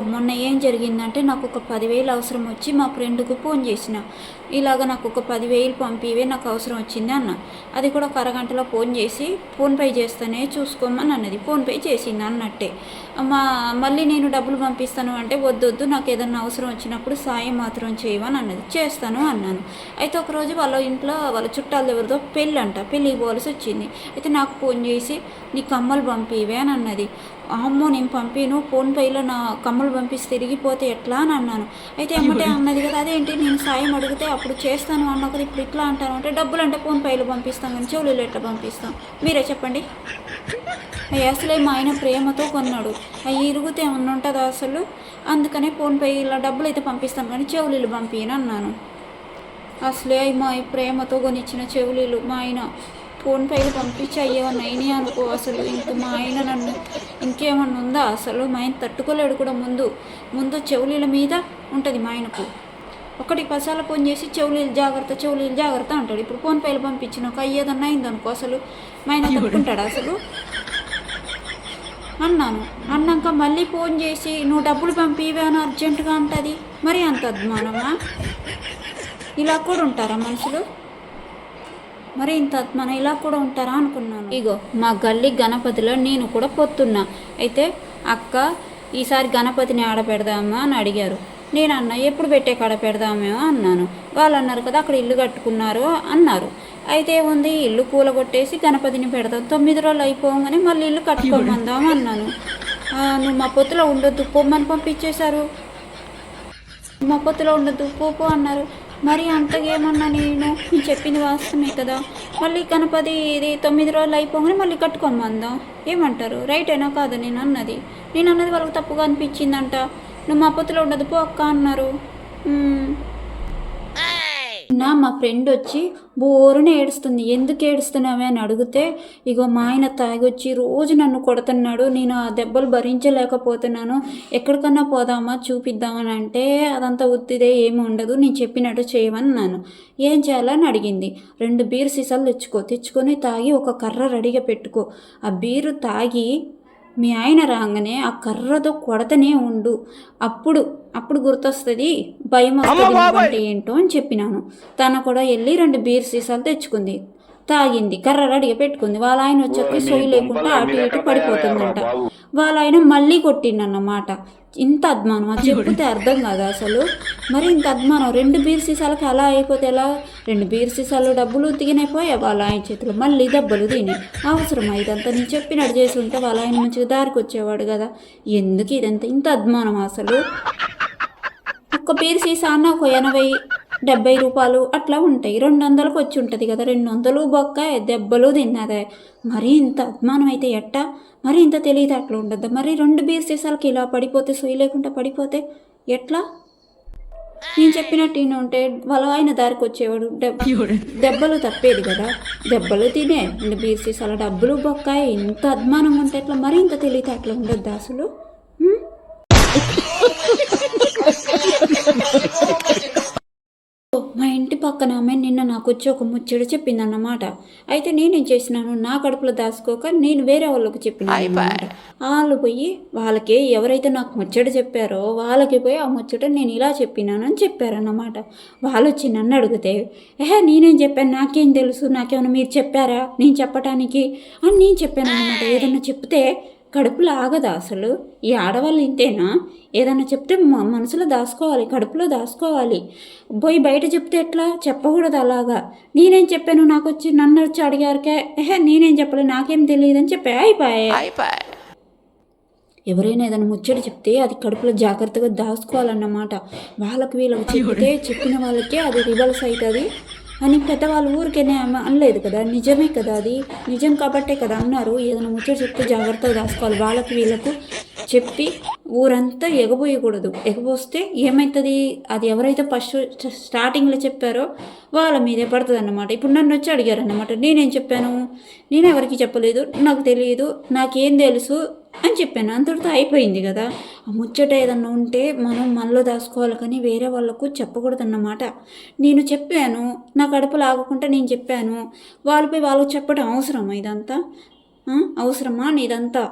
మొన్న ఏం జరిగిందంటే నాకు ఒక పదివేలు అవసరం వచ్చి మా ఫ్రెండ్కు ఫోన్ చేసిన. ఇలాగ నాకు ఒక పదివేలు పంపివే నాకు అవసరం వచ్చింది అన్న. అది కూడా ఒక అరగంటలో ఫోన్ చేసి ఫోన్పే చేస్తానే చూసుకోమని అన్నది. ఫోన్పే చేసింది అన్నట్టే. మా మళ్ళీ నేను డబ్బులు పంపిస్తాను అంటే వద్దొద్దు నాకు ఏదన్నా అవసరం వచ్చినప్పుడు సాయం మాత్రం చేయమని అన్నది. చేస్తాను అన్నాను. అయితే ఒకరోజు వాళ్ళ ఇంట్లో వాళ్ళ చుట్టాలు ఎవరితో పెళ్ళి అంట పెళ్ళికి పోవాల్సి వచ్చింది. అయితే నాకు ఫోన్ చేసి నీ కమ్మలు పంపివే అని అన్నది. అమ్మో నేను పంపిను ఫోన్పేలో నా కమ్మలు పంపిస్తే తిరిగిపోతే ఎట్లా అని అన్నాను. అయితే ఎమ్మటే అన్నది కదా అదేంటి నేను సాయం అడిగితే అప్పుడు చేస్తాను అన్న కదా ఇప్పుడు ఇట్లా అంటాను అంటే డబ్బులు అంటే ఫోన్పేలో పంపిస్తాం కానీ చెవులు ఎట్లా పంపిస్తాం? మీరే చెప్పండి. అయ్యి అసలే మా ఆయన ప్రేమతో కొన్నాడు. అవి ఇరుగుతే ఉంటుందా అసలు? అందుకనే ఫోన్పే ఇలా డబ్బులు అయితే పంపిస్తాను కానీ చెవులీలు పంపియను అన్నాను. అసలే అవి మా ప్రేమతో కొనిచ్చిన చెవులీలు మా ఆయన ఫోన్పేలు పంపించి అయ్యేవన్నా అయినాయి అనుకో అసలు ఇంక మా ఆయన నన్ను ఇంకేమన్నా ఉందా? అసలు మా ఆయన తట్టుకోలేడు కూడా ముందు. ముందు చెవులీల మీద ఉంటుంది మా ఆయనకు. ఒకటి పసాల ఫోన్ చేసి చెవులీలు జాగ్రత్త చెవులీలు జాగ్రత్త అంటాడు. ఇప్పుడు ఫోన్పేలు పంపించినాక అయ్యేదన్నా అయిందనుకో అసలు మా ఆయన తట్టుకుంటాడు? అసలు అన్నాను. అన్నాక మళ్ళీ ఫోన్ చేసి నువ్వు డబ్బులు పంపివే అని అర్జెంటుగా అంటుంది. మరి అంత అద్మానమా? ఇలా కూడా ఉంటారా మనుషులు? మరి ఇంత మన ఇలా కూడా ఉంటారా అనుకున్నాను. ఇగో మా గల్లీ గణపతిలో నేను కూడా పొత్తున్నా. అయితే అక్క ఈసారి గణపతిని ఆడ పెడదామా అని అడిగారు. నేను అన్న ఎప్పుడు పెట్టే కాడ పెడదామేమో అన్నాను. వాళ్ళు అన్నారు కదా అక్కడ ఇల్లు కట్టుకున్నారు అన్నారు. అయితే ఉంది ఇల్లు కూలగొట్టేసి గణపతిని పెడదాం తొమ్మిది రోజులు అయిపోగానే మళ్ళీ ఇల్లు కట్టుకోమందాం అన్నాను. నువ్వు మా పొత్తులో ఉండొద్దు పొమ్మని పంపించేశారు. మా పొత్తులో ఉండొద్దు పోపు అన్నారు. మరి అంతగేమన్నా నేను? నేను చెప్పింది వాస్తవమే కదా. మళ్ళీ గణపతి ఇది తొమ్మిది రోజులు అయిపోగానే మళ్ళీ కట్టుకోమందాం ఏమంటారు? రైటేనా కాదు నేను అన్నది. నేను అన్నది వాళ్ళకి తప్పుగా అనిపించిందంట. నువ్వు మా పొత్తులో ఉండదు పో అక్క అన్నారు. మా ఫ్రెండ్ వచ్చి బోరున ఏడుస్తుంది ఎందుకు ఏడుస్తున్నావే? అని అడిగితే ఇగో మా ఆయన తాగొచ్చి రోజు నన్ను కొడుతున్నాడు నేను ఆ దెబ్బలు భరించలేకపోతున్నాను ఎక్కడికన్నా పోదామా చూపిద్దామని అంటే అదంతా ఉత్తిదే ఏమి ఉండదు నేను చెప్పినట్టు చేయమన్నాను. ఏం చేయాలని అడిగింది. రెండు బీరు సీసాలు తెచ్చుకో తెచ్చుకొని తాగి ఒక కర్ర రెడీగా పెట్టుకో. ఆ బీరు తాగి మీ ఆయన రాగానే ఆ కర్రతో కొడతనే ఉండు. అప్పుడు అప్పుడు గుర్తొస్తుంది భయం వస్తుంది అంటే ఏంటో అని చెప్పినాను. తను కూడా వెళ్ళి రెండు బీర్ సీసాలు తెచ్చుకుంది. తాగింది కర్ర రెడీగా పెట్టుకుంది. వాళ్ళ ఆయన వచ్చాక సొయ్యి లేకుండా అటు ఇటు పడిపోతుందంట. వాళ్ళ ఆయన మళ్ళీ కొట్టిండన్నమాట. ఇంత అద్మానం. అది చెప్తే అర్థం కాదు అసలు. మరి ఇంత అద్మానం. రెండు బీర్ సీసాలకి అలా అయిపోతే ఎలా? రెండు బీర్ సీసాలు డబ్బులు తిగినైపోయా వాళ్ళ ఆయన చేతిలో మళ్ళీ దెబ్బలు తిని. అవసరం ఇదంతా నేను చెప్పినట్టు చేసి ఉంటే వాళ్ళ ఆయన మంచిగా దారికి వచ్చేవాడు కదా. ఎందుకు ఇదంతా ఇంత అద్మానం అసలు? ఒక్క బీర్ సీసా అన్న ఒక ఎనభై డెబ్బై రూపాయలు అట్లా ఉంటాయి. రెండు వందలకు వచ్చి ఉంటుంది కదా. రెండు వందలు బొక్క దెబ్బలు తిన్నదే. మరి ఇంత అభిమానం అయితే ఎట్టా? మరి ఇంత తెలియదు అట్లా ఉండద్దు? మరి రెండు బీర్ సీసాలకి ఇలా పడిపోతే సొయ్యి లేకుండా పడిపోతే ఎట్లా? నేను చెప్పినట్టు ఈయన ఉంటే వాళ్ళ ఆయన దారికి వచ్చేవాడు. దెబ్- దెబ్బలు తప్పేది కదా. దెబ్బలు తినే ఇంత బీర్ సీసాల డబ్బులు బొక్కాయి ఇంత అభిమానం ఉంటే ఎట్లా? మరి ఇంత తెలియదు అట్లా ఉండద్దు అసలు? పక్కన ఆమె నిన్న నాకు వచ్చి ఒక ముచ్చట చెప్పిందన్నమాట. అయితే నేనేం చేసినాను? నా కడుపులో దాచుకోక నేను వేరే వాళ్ళకి చెప్పిన వాళ్ళు పోయి వాళ్ళకి ఎవరైతే నాకు ముచ్చట చెప్పారో వాళ్ళకి పోయి ఆ ముచ్చట నేను ఇలా చెప్పినాను అని చెప్పారన్నమాట. వాళ్ళు వచ్చి నన్ను అడిగితే ఏహే నేనేం చెప్పాను? నాకేం తెలుసు? నాకేమైనా మీరు చెప్పారా? నేను చెప్పటానికి? అని నేను చెప్పాను అనమాట ఏదన్నా చెప్తే కడుపులో ఆగదా అసలు? ఈ ఆడవాళ్ళు ఇంతేనా ఏదన్నా చెప్తే మ- మనసులో దాచుకోవాలి కడుపులో దాచుకోవాలి. పోయి బయట చెప్తే ఎట్లా? చెప్పకూడదు అలాగా. నేనేం చెప్పాను? నాకు వచ్చి నన్ను వచ్చి అడిగారుకే ఏహే నేనేం చెప్పలే? నాకేం తెలియదని చెప్పా అయిపోయా. ఎవరైనా ఏదైనా ముచ్చట చెప్తే అది కడుపులో జాగ్రత్తగా దాచుకోవాలన్నమాట. వాళ్ళకి వీళ్ళకి చెప్తే చెప్పిన వాళ్ళకే అది రివర్స్ అవుతుంది అని పెద్దవాళ్ళు ఊరికేనే అన- అనలేదు కదా. నిజమే కదా అది. నిజం కాబట్టే కదా అన్నారు. ఏదైనా ముచ్చట చెప్తే జాగ్రత్తగా దాచుకోవాలి వాళ్ళకి వీళ్ళకు చెప్పి ఊరంతా ఎగబోయకూడదు. ఎగబోస్తే ఏమవుతుంది అది ఎవరైతే ఫస్ట్ స్టార్టింగ్లో చెప్పారో వాళ్ళ మీదే పడుతుంది అన్నమాట ఇప్పుడు నన్ను వచ్చి అడిగారు అన్నమాట నేనేం చెప్పాను? నేను ఎవరికి చెప్పలేదు? నాకు తెలియదు నాకేం తెలుసు? అని చెప్పాను. అంతటితో అయిపోయింది కదా. ఆ ముచ్చట ఏదన్నా ఉంటే మనం మనలో దాచుకోవాలి కానీ వేరే వాళ్ళకు చెప్పకూడదన్నమాట. నేను చెప్పాను నా కడుపులో ఆగకుండా నేను చెప్పాను. వాళ్ళపై వాళ్ళకు చెప్పడం అవసరమా ఇదంతా? అవసరమా ఇదంతా